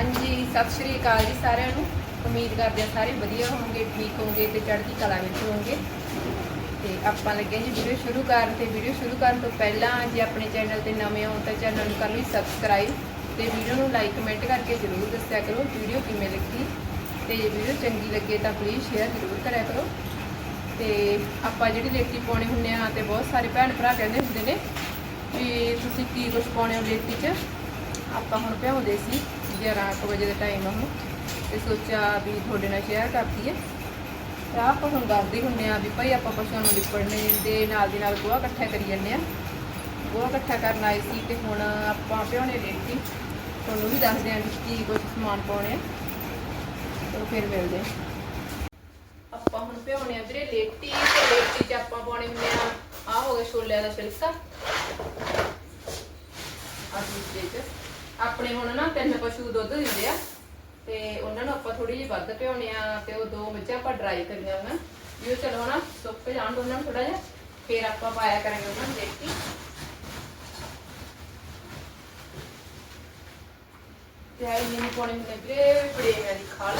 ਹਾਂਜੀ, ਸਤਿ ਸ਼੍ਰੀ ਅਕਾਲ ਜੀ ਸਾਰਿਆਂ ਨੂੰ। ਉਮੀਦ ਕਰਦੇ ਹਾਂ ਸਾਰੇ ਵਧੀਆ ਹੋਵੋਗੇ, ਠੀਕ ਹੋਵੋਗੇ ਤੇ ਚੜ੍ਹਦੀ ਕਲਾ ਵਿੱਚ ਹੋਵੋਗੇ। ਤੇ ਆਪਾਂ ਲੱਗੇ ਜੀ ਵੀਡੀਓ ਸ਼ੁਰੂ ਕਰਨ ਤੇ ਵੀਡੀਓ ਸ਼ੁਰੂ ਕਰਨ ਤੋਂ ਪਹਿਲਾਂ ਜੇ ਆਪਣੇ ਚੈਨਲ ਤੇ ਨਵੇਂ ਹੋ ਤਾਂ ਚੈਨਲ ਨੂੰ ਕਰ ਲਈ ਸਬਸਕ੍ਰਾਈਬ ਤੇ ਵੀਡੀਓ ਨੂੰ ਲਾਈਕ, ਕਮੈਂਟ ਕਰਕੇ ਜ਼ਰੂਰ ਦੱਸਿਆ ਕਰੋ ਵੀਡੀਓ ਕਿਵੇਂ ਲੱਗੀ। ਤੇ ਜੇ ਵੀਡੀਓ ਚੰਗੀ ਲੱਗੇ ਤਾਂ ਪਲੀਜ਼ ਸ਼ੇਅਰ ਜ਼ਰੂਰ ਕਰਿਆ ਕਰੋ। ਤੇ ਆਪਾਂ ਜਿਹੜੀ ਲੇਟੀ ਪਾਉਣੇ ਹੁੰਦੇ ਆ ਤੇ ਬਹੁਤ ਸਾਰੇ ਭੈਣ ਭਰਾ ਕਹਿੰਦੇ ਹੁੰਦੇ ਨੇ ਵੀ ਤੁਸੀਂ ਕੀ ਕੁਝ ਪਾਉਣੇ ਹੋ ਲੇਟੀ 'ਚ? ਆਪਾਂ ਹੁਣ ਭਿਉਂਦੇ ਸੀ। 11 ਕੁ ਵਜੇ ਦਾ ਟਾਈਮ ਆ ਹੁਣ ਤੇ ਸੋਚਿਆ ਵੀ ਤੁਹਾਡੇ ਨਾਲ ਸ਼ੇਅਰ ਕਰਦੀ ਹੈ ਤਾਂ ਆਪਾਂ ਹੁਣ ਦੱਸਦੇ ਹੁੰਦੇ ਆ ਵੀ ਭਾਈ ਆਪਾਂ ਪਸ਼ੂਆਂ ਨੂੰ ਲਿਪੜਨੇ, ਦੇ ਨਾਲ ਦੀ ਨਾਲ ਗੋਹਾ ਇਕੱਠਾ ਕਰੀ ਜਾਂਦੇ ਆ ਗੋਹਾ ਇਕੱਠਾ ਕਰਨ ਆਏ ਸੀ ਤੇ ਹੁਣ ਆਪਾਂ ਭਿਉਣੇ ਲੇਟੀ ਤੁਹਾਨੂੰ ਵੀ ਦੱਸਦੇ ਆ ਵੀ ਕੀ ਕੁਝ ਸਮਾਨ ਪਾਉਣੇ ਆ। ਤਾਂ ਫਿਰ ਮਿਲਦੇ ਆਪਾਂ ਹੁਣ ਭਿਉਣੇ ਆ ਵੀਰੇ ਲੇਟੀ। ਤੇ ਲੇਟੀ 'ਚ ਆਪਾਂ ਪਾਉਣੇ ਹੁੰਦੇ ਆ ਆ ਹੋ ਗਿਆ ਛੋਲਿਆਂ ਦਾ ਛਿਲਕਾ। ਆ ਦੂਸਰੇ 'ਚ। ਆਪਣੇ ਹੁਣ ਨਾ ਤਿੰਨ ਪਸ਼ੂ ਦੁੱਧ ਦਿੰਦੇ ਆ, ਤੇ ਉਹਨਾਂ ਨੂੰ ਆਪਾਂ ਥੋੜੀ ਜਿਹੀ ਵੱਧ ਭਿਉਣੇ ਆ, ਤੇ ਉਹ ਦੋ ਮੱਝਾਂ ਆਪਾਂ ਡਰਾਈ ਕਰੀਆਂ ਵਾ। ਵੀ ਉਹ ਚਲੋ ਨਾ ਸੁੱਕ ਜਾਣ ਦੋ ਉਹਨਾਂ ਨੂੰ ਥੋੜਾ ਜਿਹਾ, ਫੇਰ ਆਪਾਂ ਪਾਇਆ ਕਰਾਂਗੇ ਉਹਨਾਂ ਨੂੰ ਦੇਖੀ ਤੇ ਆਈ ਨਹੀਂ ਪਾਉਣੇ ਹੁੰਦੇ ਬੜੇ ਮੇਰੀ ਖਾਲ।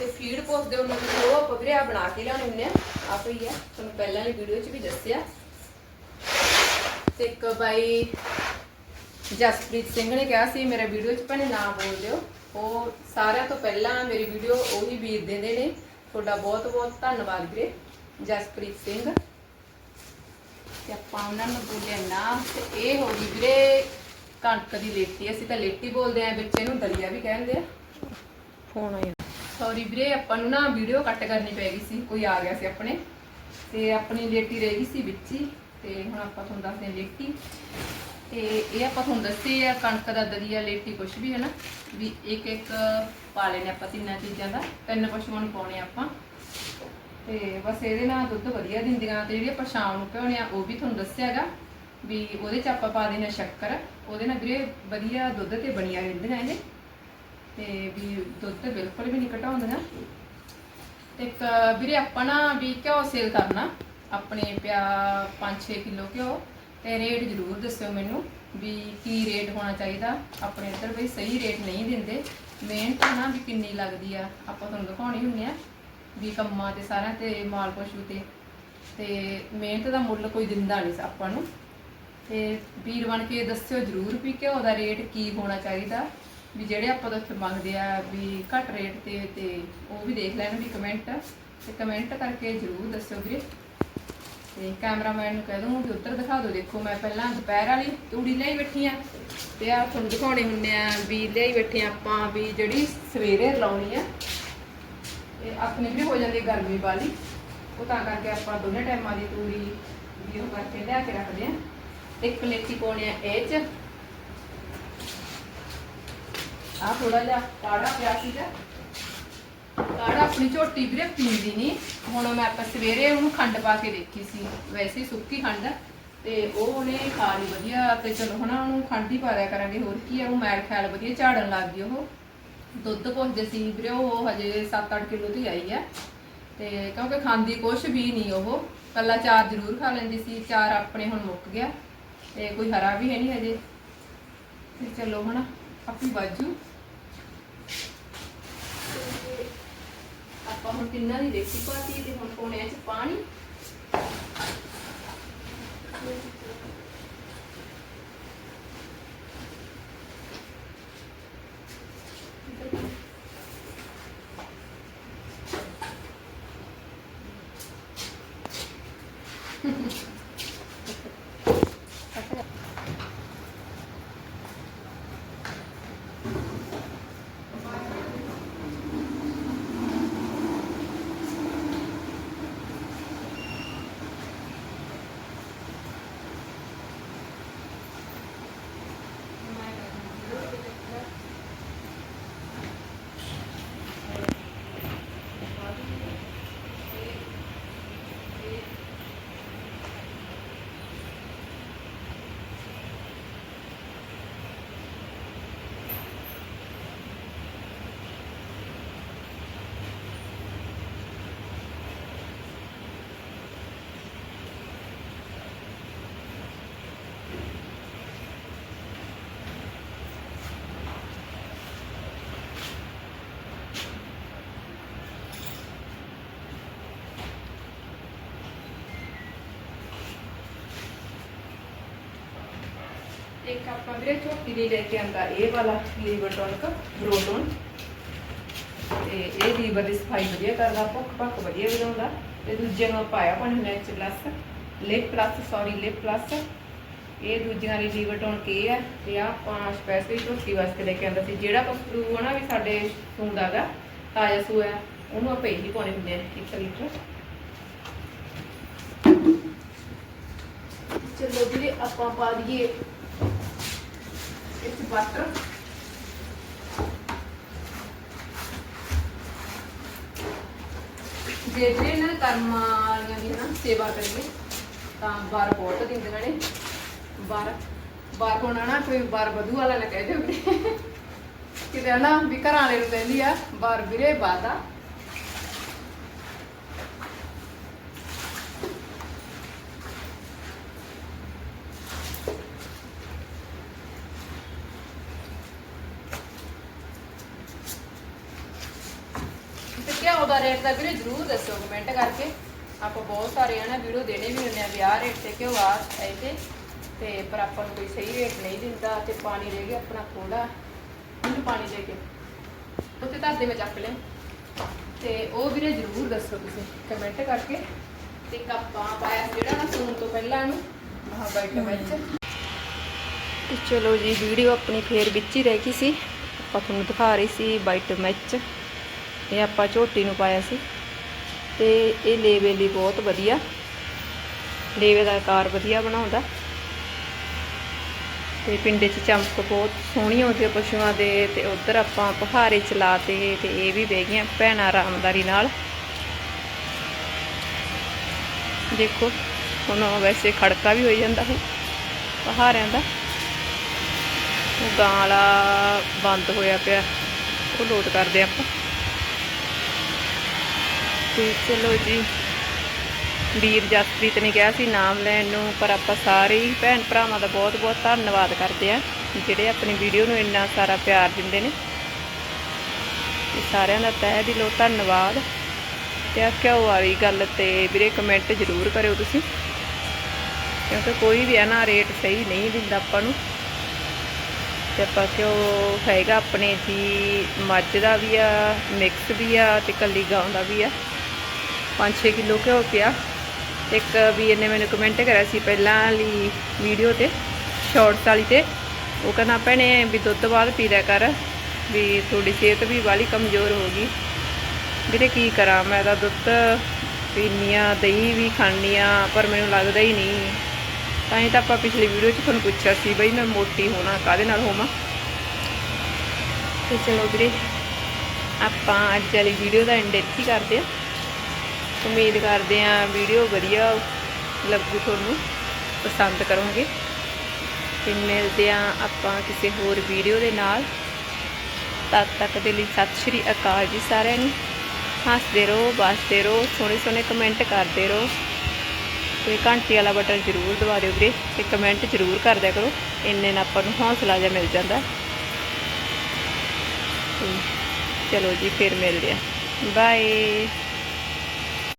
ਤੇ ਫੀਡ ਪੁੱਛਦੇ ਉਹਨਾਂ ਨੂੰ ਉਹ ਆਪਾਂ ਵੀਰੇ ਆ ਬਣਾ ਕੇ ਲਿਆਉਣੇ ਹੁੰਦੇ ਆ। ਆਪ ਹੀ ਆ। ਤੁਹਾਨੂੰ ਪਹਿਲਾਂ ਵਾਲੀ ਵੀਡੀਓ 'ਚ ਵੀ ਦੱਸਿਆ। ਤੇ ਇੱਕ ਬਾਈ ਜਸਪ੍ਰੀਤ ਸਿੰਘ ਨੇ ਕਿਹਾ ਸੀ, ਮੇਰਾ ਵੀਡੀਓ 'ਚ ਭੈਣੇ ਨਾ ਬੋਲ ਦਿਓ। ਉਹ ਸਾਰਿਆਂ ਤੋਂ ਪਹਿਲਾਂ ਮੇਰੀ ਵੀਡੀਓ ਉਹੀ ਵੀਰ ਦਿੰਦੇ ਨੇ। ਤੁਹਾਡਾ ਬਹੁਤ ਬਹੁਤ ਧੰਨਵਾਦ ਵੀਰੇ, ਜਸਪ੍ਰੀਤ ਸਿੰਘ। ਤੇ ਆਪਾਂ ਉਹਨਾਂ ਨੂੰ ਬੋਲਿਆ ਨਾ ਤੇ ਇਹ ਹੋ ਗਈ ਵੀਰੇ ਕਣਕ ਦੀ ਲੇਟੀ। ਅਸੀਂ ਤਾਂ ਲੇਟੀ ਬੋਲਦੇ ਆਂ ਬੱਚੇ ਨੂੰ ਦਲੀਆ ਵੀ ਕਹਿੰਦੇ ਆ। ਫੋਨ ਆਇਆ ਸੌਰੀ ਵੀਰੇ, ਆਪਾਂ ਨੂੰ ਨਾ ਵੀਡੀਓ ਕੱਟ ਕਰਨੀ ਪੈ ਗਈ ਸੀ, ਕੋਈ ਆ ਗਿਆ ਸੀ ਆਪਣੇ। ਤੇ ਆਪਣੀ ਲੇਟੀ ਰਹਿ ਗਈ ਸੀ ਵਿੱਚ ਹੀ, ਤੇ ਹੁਣ ਆਪਾਂ ਤੁਹਾਨੂੰ ਦੱਸਦੇ ਹਾਂ ਲੇਟੀ। ਤੇ ਇਹ ਆਪਾਂ ਤੁਹਾਨੂੰ ਦੱਸੇ ਆ, ਕਣਕ ਦਾ ਦਲੀਆ ਲੇਟੀ ਕੁਛ ਵੀ ਹੈ ਨਾ ਵੀ ਇੱਕ ਇੱਕ ਪਾ ਲੈਣੇ ਆਪਾਂ ਤਿੰਨਾਂ ਚੀਜ਼ਾਂ ਦਾ। ਤਿੰਨ ਪਸ਼ੂਆਂ ਨੂੰ ਪਾਉਣੇ ਆਪਾਂ। ਤੇ ਬਸ ਇਹਦੇ ਨਾਲ ਦੁੱਧ ਵਧੀਆ ਦਿੰਦੀਆਂ, ਤੇ ਜਿਹੜੀ ਆਪਾਂ ਸ਼ਾਮ ਨੂੰ ਪਿਉਣੇ ਆ, ਉਹ ਵੀ ਤੁਹਾਨੂੰ ਦੱਸਿਆਗਾ ਵੀ ਉਹਦੇ ਚ ਆਪਾਂ ਪਾ ਦੇਣਾ ਸ਼ੱਕਰ। ਉਹਦੇ ਨਾਲ ਵੀਰੇ ਵਧੀਆ ਦੁੱਧ ਤੇ ਬਣੀਆਂ ਰਹਿੰਦੀਆਂ ਇਹਦੇ। ਤੇ ਵੀ ਦੁੱਧ ਤੇ ਬਿਲਕੁਲ ਵੀ ਨਹੀਂ ਘਟਾਉਂਦੀਆਂ। ਤੇ ਇੱਕ ਵੀਰੇ ਆਪਾਂ ਨਾ ਵੀ ਘਿਓ ਸੇਲ ਕਰਨਾ। ਆਪਣੇ ਪਿਆ 5-6 ਕਿਲੋ ਘਿਓ। ਤੇ ਰੇਟ ਜ਼ਰੂਰ ਦੱਸਿਓ ਮੈਨੂੰ ਵੀ ਕੀ ਰੇਟ ਹੋਣਾ ਚਾਹੀਦਾ। ਆਪਣੇ ਇੱਧਰ ਬਈ ਸਹੀ ਰੇਟ ਨਹੀਂ ਦਿੰਦੇ। ਮਿਹਨਤ ਨਾ ਵੀ ਕਿੰਨੀ ਲੱਗਦੀ ਆ। ਆਪਾਂ ਤੁਹਾਨੂੰ ਦਿਖਾਉਣੀ ਹੁੰਨੇ ਆ ਵੀ ਕੰਮਾਂ ਤੇ ਸਾਰਿਆਂ ਤੇ, ਮਾਲ ਪਸ਼ੂ ਤੇ। ਤੇ ਮਿਹਨਤ ਦਾ ਮੁੱਲ ਕੋਈ ਦਿੰਦਾ ਨਹੀਂ ਆਪਾਂ ਨੂੰ। ਤੇ ਵੀਰ ਬਣ ਕੇ ਦੱਸਿਓ ਜਰੂਰ ਵੀ ਘਿਓ ਦਾ ਰੇਟ ਕੀ ਹੋਣਾ ਚਾਹੀਦਾ। ਵੀ ਜਿਹੜੇ ਆਪਾਂ ਤੋਂ ਇੱਥੇ ਮੰਗਦੇ ਆ ਵੀ ਘੱਟ ਰੇਟ ਤੇ ਤੇ ਉਹ ਵੀ ਦੇਖ ਲੈਣ ਵੀ ਕਮੈਂਟ ਤੇ ਕਮੈਂਟ ਕਰਕੇ ਜਰੂਰ ਦੱਸਿਓ ਵੀਰੇ। ਤੇ ਕੈਮਰਾਮੈਨ ਨੂੰ ਕਹਿ ਦੂੰ ਕਿ ਉੱਧਰ ਦਿਖਾ ਦਿਓ। ਦੇਖੋ, ਮੈਂ ਪਹਿਲਾਂ ਦੁਪਹਿਰ ਵਾਲੀ ਤੂੜੀ ਲਈ ਬੈਠੀ ਆ ਤੇ ਆ ਤੁਹਾਨੂੰ ਦਿਖਾਉਣੇ ਹੁੰਦੇ ਆ ਵੀ ਲਈ ਬੈਠੇ ਆ ਆਪਾਂ ਵੀ ਜਿਹੜੀ ਸਵੇਰੇ ਲਾਉਣੀ ਆ। ਤੇ ਆਪਣੇ ਵੀ ਹੋ ਜਾਂਦੀ ਗਰਮੀ ਵਾਲੀ। ਉਹ ਤਾਂ ਕਰਕੇ ਆਪਾਂ ਦੋਨੇ ਟਾਈਮਾਂ ਦੀ ਤੂੜੀ ਵੀ ਉਹ ਕਰਕੇ ਲਿਆ ਕੇ ਰੱਖਦੇ ਆ। ਇੱਕ ਪਲੇਟੀ ਪਾਉਣੀ ਆ ਇਹ ਚ। ਆ ਥੋੜਾ ਜਿਹਾ ਕਾੜਾ ਪਿਆ ਸੀਗਾ। ਕਾੜਾ ਆਪਣੀ ਝੋਟੀ ਵੀਰੇ ਪੀਂਦੀ ਨਹੀਂ ਹੁਣ ਮੈਂ ਆਪਾਂ ਸਵੇਰੇ ਉਹਨੂੰ ਖੰਡ ਪਾ ਕੇ ਦੇਖੀ ਸੀ। ਵੈਸੇ ਸੁੱਕੀ ਖੰਡ ਤੇ ਉਹ ਉਹਨੇ ਖਾ ਲਈ ਵਧੀਆ ਤੇ ਚਲੋ ਹਨਾ ਉਹਨੂੰ ਖੰਡ ਹੀ ਪਾ ਦਿਆ ਕਰਾਂਗੇ। ਹੋਰ ਕੀ ਆ, ਉਹ ਮੈਲ ਖਿਆਲ ਵਧੀਆ ਝਾੜਨ ਲੱਗ ਗਈ ਉਹ। ਦੁੱਧ ਪੁੱਛਦੇ ਸੀ ਵੀਰੇ, ਉਹ ਹਜੇ 7-8 ਕਿਲੋ ਦੀ ਆਈ ਆ। ਤੇ ਕਿਉਂਕਿ ਖਾਂਦੀ ਕੁਛ ਵੀ ਨਹੀਂ ਉਹ। ਕੱਲਾ ਚਾਰ ਜ਼ਰੂਰ ਖਾ ਲੈਂਦੀ ਸੀ, ਚਾਰ ਆਪਣੇ ਹੁਣ ਮੁੱਕ ਗਿਆ। ਤੇ ਕੋਈ ਹਰਾ ਵੀ ਹੈ ਨਹੀਂ ਹਜੇ। ਤੇ ਚਲੋ ਹਨਾ ਆਪੀ ਬਾਜੂ। ਆਪਾਂ ਹੁਣ ਕਿੰਨਾ ਦੀ ਦੇਖੀ ਪਾਤੀ ਤੇ ਹੁਣ ਪਾਉਣੇ ਆ ਚ ਪਾਣੀ। ਆਪਾਂ ਵੀਰੇ ਝੋਟੀ ਲਈ ਲੈ ਕੇ ਆਂਦਾ ਇਹ ਵਾਲਾ ਲੀਵਰ ਟੌਨਕ ਬਰੋਟੋਨ ਤੇ ਇਹ ਲੀਵਰ ਦੀ ਸਫ਼ਾਈ ਵਧੀਆ ਕਰਦਾ ਭੁੱਖ ਭੱਖ ਵਧੀਆ ਵਧਾਉਂਦਾ ਤੇ ਦੂਜੇ ਨੂੰ ਆਪਾਂ ਪਾਣੀ ਨੈਚ plus lip plus sorry lip plus ਇਹ ਦੂਜਿਆਂ ਲਈ ਲੀਵਰ ਟੌਨਕ ਇਹ ਹੈ। ਤੇ ਆਹ ਆਪਾਂ ਸਪੈਸ਼ਲੀ ਝੋਟੀ ਵਾਸਤੇ ਲੈ ਕੇ ਆਂਦਾ ਸੀ। ਜਿਹੜਾ ਪਸ਼ੂ ਹੈ ਨਾ ਵੀ ਸਾਡੇ ਸੂੰਦਾਗਾ ਤਾਜ਼ਾ ਸੂਆ ਹੈ, ਉਹਨੂੰ ਆਪਾਂ ਇਹੀ ਪਾਉਣੇ ਹੁੰਦੇ ਆ 1 ਲੀਟਰ। ਚਲੋ ਵੀਰੇ ਆਪਾਂ ਪਾ ਦਈਏ ਇਸ ਬਟਰ ਜੇ ਵੀਰੇ ਨਾ ਕਰਮਾਂ ਵਾਲੀਆਂ ਦੀ ਨਾ ਸੇਵਾ ਕਰੀਏ, ਤਾਂ ਬਾਰ ਬਹੁਤ ਦਿੰਦੇ ਨੇ ਬਾਰ ਬਾਰ ਹੋਣਾ ਨਾ ਕੋਈ ਬਾਰ ਵਧੂ ਵਾਲਾ ਨਾ ਕਹਿ ਦਿਓ ਕਿਤੇ ਨਾ ਵੀ ਘਰਾਂ ਵਾਲੇ ਨੂੰ ਕਹਿੰਦੀ ਆ, ਬਾਰ ਵੀਰੇ ਬਾਦਾ ਤੇ ਘਿਓ ਦਾ ਰੇਟ ਦਾ ਵੀਰੇ ਜ਼ਰੂਰ ਦੱਸੋ ਕਮੈਂਟ ਕਰਕੇ। ਆਪਾਂ ਬਹੁਤ ਸਾਰੇ ਆ ਵੀਡੀਓ ਦੇਣੇ ਵੀ ਹੁੰਦੇ ਆ ਵਿਆਹ ਰੇਟ ਤੇ ਘਿਓ ਆ ਐ ਤੇ। ਪਰ ਆਪਾਂ ਨੂੰ ਕੋਈ ਸਹੀ ਰੇਟ ਨਹੀਂ ਦਿੰਦਾ ਤੇ ਪਾਣੀ ਰਹਿ ਗਿਆ ਆਪਣਾ ਥੋੜਾ ਇਹਨੂੰ ਪਾਣੀ ਦੇ ਕੇ। ਉੱਤੇ ਧਰ ਦੇ ਵਿੱਚ ਚੱਕ ਲਿਆ। ਤੇ ਉਹ ਵੀਰੇ ਜ਼ਰੂਰ ਦੱਸੋ ਤੁਸੀਂ ਕਮੈਂਟ ਕਰਕੇ। ਤੇ ਕੱਪਾਂ ਪਾਇਆ ਜਿਹੜਾ ਨਾ ਸੂਣ ਤੋਂ ਪਹਿਲਾਂ ਇਹਨੂੰ ਆਹ ਬਾਈਟ ਵਿੱਚ। ਤੇ ਚਲੋ ਜੀ, ਵੀਡੀਓ ਆਪਣੀ ਫੇਰ ਵਿੱਚ ਹੀ ਰਹਿ ਗਈ ਸੀ। ਆਪਾਂ ਤੁਹਾਨੂੰ ਦਿਖਾ ਰਹੀ ਸੀ ਬਾਈਟ ਮੈਚ ਇਹ ਆਪਾਂ ਝੋਟੀ ਨੂੰ ਪਾਇਆ ਸੀ ਤੇ ਇਹ ਲੇਵੇ ਲਈ ਬਹੁਤ ਵਧੀਆ। ਲੇਵੇ ਦਾ ਆਕਾਰ ਵਧੀਆ ਬਣਾਉਂਦਾ। ਤੇ ਪਿੰਡੇ 'ਚ ਚਮਕ ਬਹੁਤ ਸੋਹਣੀ ਆਉਂਦੀ ਹੈ ਪਸ਼ੂਆਂ ਦੇ ਤੇ ਉਧਰ ਆਪਾਂ ਪਹਾੜੇ ਚਲਾਤੇ ਤੇ ਇਹ ਵੀ ਬਹਿ ਗਈਆਂ ਭੈਣਾਂ ਆਰਾਮਦਾਰੀ ਨਾਲ। ਦੇਖੋ, ਹੁਣ ਵੈਸੇ ਖੜਕਾ ਵੀ ਹੋ ਜਾਂਦਾ ਹੈ ਪਹਾੜਿਆਂ ਦਾ। ਉਹ ਗਾਂ ਵਾਲਾ ਬੰਦ ਹੋਇਆ ਪਿਆ, ਉਹ ਲੋਡ ਕਰਦੇ ਆਪਾਂ। ਤੇ ਚਲੋ ਜੀ, ਵੀਰ ਜਸਪ੍ਰੀਤ ਨੇ ਕਿਹਾ ਸੀ ਨਾਮ ਲੈਣ ਨੂੰ, ਪਰ ਆਪਾਂ ਸਾਰੇ ਹੀ ਭੈਣ ਭਰਾਵਾਂ ਦਾ ਬਹੁਤ ਬਹੁਤ ਧੰਨਵਾਦ ਕਰਦੇ ਆ ਜਿਹੜੇ ਆਪਣੀ ਵੀਡੀਓ ਨੂੰ ਇੰਨਾ ਸਾਰਾ ਪਿਆਰ ਦਿੰਦੇ ਨੇ। ਤੇ ਸਾਰਿਆਂ ਦਾ ਤਹਿ ਦਿਲੋਂ ਧੰਨਵਾਦ। ਤੇ ਆ ਕਿਉਂ ਵਾਲੀ ਗੱਲ ਤੇ ਵੀਰੇ ਕਮੈਂਟ ਜ਼ਰੂਰ ਕਰਿਓ ਤੁਸੀਂ, ਕਿਉਂਕਿ ਕੋਈ ਵੀ ਹੈ ਨਾ ਰੇਟ ਸਹੀ ਨਹੀਂ ਦਿੰਦਾ ਆਪਾਂ ਨੂੰ। ਤੇ ਆਪਾਂ ਕਿਉਂ ਹੈਗਾ ਆਪਣੇ ਜੀ, ਮੱਝ ਦਾ ਵੀ ਆ ਮਿਕਸ ਵੀ ਆ ਤੇ ਕੱਲੀ ਗਾਂ ਦਾ ਵੀ ਆ। 5-6 ਕਿਲੋ ਘਿਓ ਪਿਆ। ਇੱਕ ਵੀ ਇਹਨੇ ਮੈਨੂੰ ਕਮੈਂਟ ਕਰਿਆ ਸੀ ਪਹਿਲਾਂ ਵਾਲੀ ਵੀਡੀਓ ਤੇ ਸ਼ਾਰਟਸ ਵਾਲੀ ਤੇ। ਉਹ ਕਹਿੰਦਾ, ਭੈਣੇ, ਵੀ ਦੁੱਧ ਬਾਅਦ ਪੀ ਲਿਆ ਕਰ, ਵੀ ਤੁਹਾਡੀ ਸਿਹਤ ਵੀ ਵਾਲੀ ਕਮਜ਼ੋਰ ਹੋ ਗਈ। ਵੀਰੇ, ਕੀ ਕਰਾਂ? ਮੈਂ ਤਾਂ ਦੁੱਧ ਪੀਨੀ ਆ ਦਹੀਂ ਵੀ ਖਾਂਦੀ ਆ ਪਰ ਮੈਨੂੰ ਲੱਗਦਾ ਹੀ ਨਹੀਂ। ਤਾਂ ਹੀ ਤਾਂ ਆਪਾਂ ਪਿਛਲੀ ਵੀਡੀਓ 'ਚ ਤੁਹਾਨੂੰ ਪੁੱਛਿਆ ਸੀ ਬਈ ਮੈਂ ਮੋਟੀ ਹੋਣਾ, ਕਾਹਦੇ ਨਾਲ ਹੋਵਾਂ? ਤੇ ਚਲੋ ਵੀਰੇ, ਆਪਾਂ ਅੱਜ ਵਾਲੀ ਵੀਡੀਓ ਦਾ ਐਂਡ ਇੱਥੇ ਹੀ ਕਰਦੇ ਆ ਉਮੀਦ ਕਰਦੇ ਆ ਵੀਡੀਓ ਵਧੀਆ ਲੱਗੂ ਤੁਹਾਨੂੰ, ਪਸੰਦ ਕਰੋਗੇ। ਤੇ ਮਿਲਦੇ ਆ ਆਪਾਂ ਕਿਸੇ ਹੋਰ ਵੀਡੀਓ ਦੇ ਨਾਲ। ਤਦ ਤੱਕ ਦੇ ਲਈ ਸਤਿ ਸ਼੍ਰੀ ਅਕਾਲ ਜੀ ਸਾਰਿਆਂ ਨੂੰ। ਹੱਸਦੇ ਰਹੋ, ਬਸਦੇ ਰਹੋ ਸੋਹਣੇ ਸੋਹਣੇ ਕਮੈਂਟ ਕਰਦੇ ਰਹੋ। ਤੇ ਘੰਟੀ ਵਾਲਾ ਬਟਨ ਜ਼ਰੂਰ ਦਬਾ ਦਿਓ ਵੀਰੇ, ਤੇ ਕਮੈਂਟ ਜ਼ਰੂਰ ਕਰ ਦਿਆ ਕਰੋ। ਇੰਨੇ ਨਾਲ ਆਪਾਂ ਨੂੰ ਹੌਸਲਾ ਜਿਹਾ ਮਿਲ ਜਾਂਦਾ। ਚਲੋ ਜੀ, ਫਿਰ ਮਿਲਦੇ ਆ ਬਾਏ।